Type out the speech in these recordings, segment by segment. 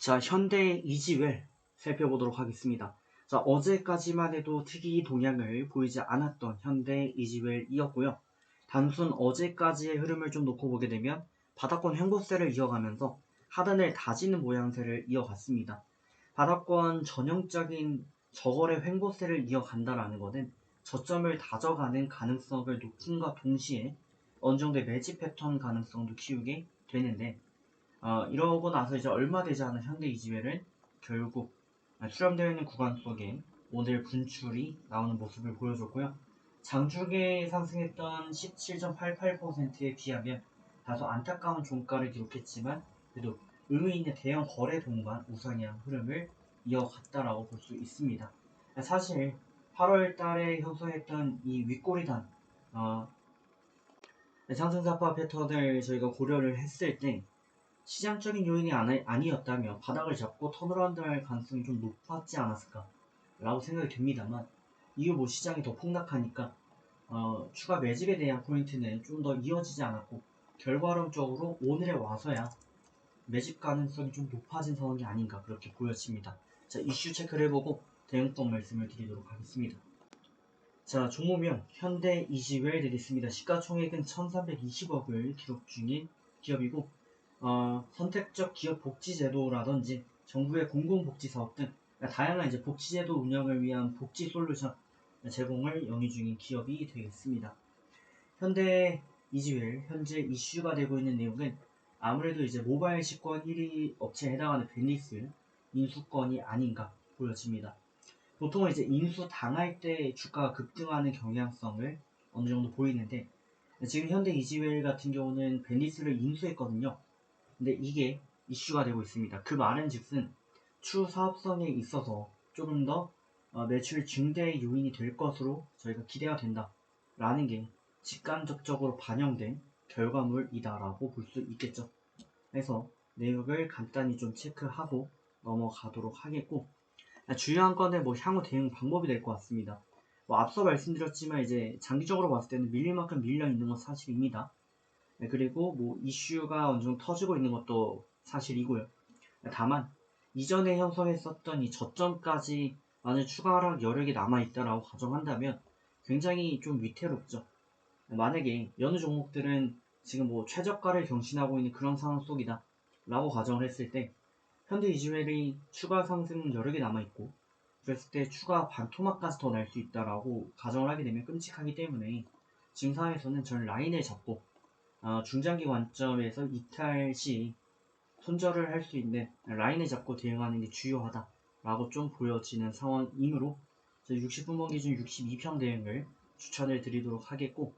자, 현대 이지웰 살펴보도록 하겠습니다. 자, 어제까지만 해도 특이 동향을 보이지 않았던 현대 이지웰이었고요. 단순 어제까지의 흐름을 좀 놓고 보게 되면 바닥권 횡보세를 이어가면서 하단을 다지는 모양새를 이어갔습니다. 바닥권 전형적인 저거래 횡보세를 이어간다라는 것은 저점을 다져가는 가능성을 높임과 동시에 어느 정도의 매집 패턴 가능성도 키우게 되는데 어, 이러고 나서 이제 얼마 되지 않은 현대 이지웰은 결국 수렴되어 있는 구간 속에 오늘 분출이 나오는 모습을 보여줬고요. 장중에 상승했던 17.88%에 비하면 다소 안타까운 종가를 기록했지만 그래도 의미 있는 대형 거래 동반 우상향 흐름을 이어갔다라고 볼 수 있습니다. 사실 8월 달에 형성했던 이 윗꼬리단 어, 상승사파 패턴을 저희가 고려를 했을 때 시장적인 요인이 아니, 아니었다면 바닥을 잡고 턴어라운드 할 가능성이 좀 높았지 않았을까 라고 생각이 됩니다만 이후 뭐 시장이 더 폭락하니까 어, 추가 매집에 대한 포인트는 좀 더 이어지지 않았고 결과론적으로 오늘에 와서야 매집 가능성이 좀 높아진 상황이 아닌가 그렇게 보여집니다. 자 이슈 체크를 해보고 대응법 말씀을 드리도록 하겠습니다. 자 종목명 현대 이지웰 되겠습니다. 시가총액은 1320억을 기록 중인 기업이고 어, 선택적 기업 복지 제도라든지 정부의 공공복지 사업 등 다양한 이제 복지 제도 운영을 위한 복지 솔루션 제공을 영위 중인 기업이 되겠습니다. 현대 이지웰 현재 이슈가 되고 있는 내용은 아무래도 이제 모바일 시권 1위 업체에 해당하는 벤리스 인수권이 아닌가 보여집니다. 보통은 이제 인수 당할 때 주가가 급등하는 경향성을 어느 정도 보이는데 지금 현대 이지웰 같은 경우는 벤리스를 인수했거든요. 근데 이게 이슈가 되고 있습니다. 그 말은 즉슨 추후 사업성에 있어서 조금 더 어, 매출 증대의 요인이 될 것으로 저희가 기대가 된다. 라는 게 직간접적으로 반영된 결과물이다라고 볼 수 있겠죠. 그래서 내용을 간단히 좀 체크하고 넘어가도록 하겠고 주요 한 건은 뭐 향후 대응 방법이 될 것 같습니다. 뭐 앞서 말씀드렸지만 이제 장기적으로 봤을 때는 밀릴 만큼 밀려 있는 건 사실입니다. 네, 그리고 뭐 이슈가 어느 정도 터지고 있는 것도 사실이고요. 다만 이전에 형성했었던 이 저점까지 만약 추가 하락 여력이 남아있다라고 가정한다면 굉장히 좀 위태롭죠. 만약에 여느 종목들은 지금 뭐 최저가를 경신하고 있는 그런 상황 속이다 라고 가정을 했을 때 현대 이지웰이 추가 상승 여력이 남아있고 그랬을 때 추가 반토막까지 더 날 수 있다라고 가정을 하게 되면 끔찍하기 때문에 지금 상황에서는 저는 라인을 잡고 어, 중장기 관점에서 이탈 시 손절을 할 수 있는 라인을 잡고 대응하는 게 주요하다라고 좀 보여지는 상황이므로 60분봉 기준 62평 대응을 추천을 드리도록 하겠고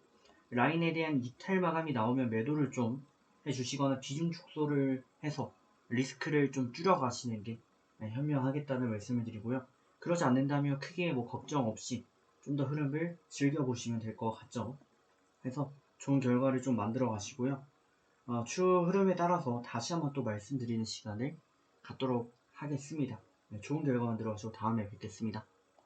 라인에 대한 이탈 마감이 나오면 매도를 좀 해주시거나 비중 축소를 해서 리스크를 좀 줄여 가시는 게 현명하겠다는 말씀을 드리고요. 그러지 않는다면 크게 뭐 걱정 없이 좀 더 흐름을 즐겨보시면 될 것 같죠. 그래서 좋은 결과를 좀 만들어 가시고요. 어, 추후 흐름에 따라서 다시 한번 또 말씀드리는 시간을 갖도록 하겠습니다. 네, 좋은 결과 만들어 가시고 다음에 뵙겠습니다.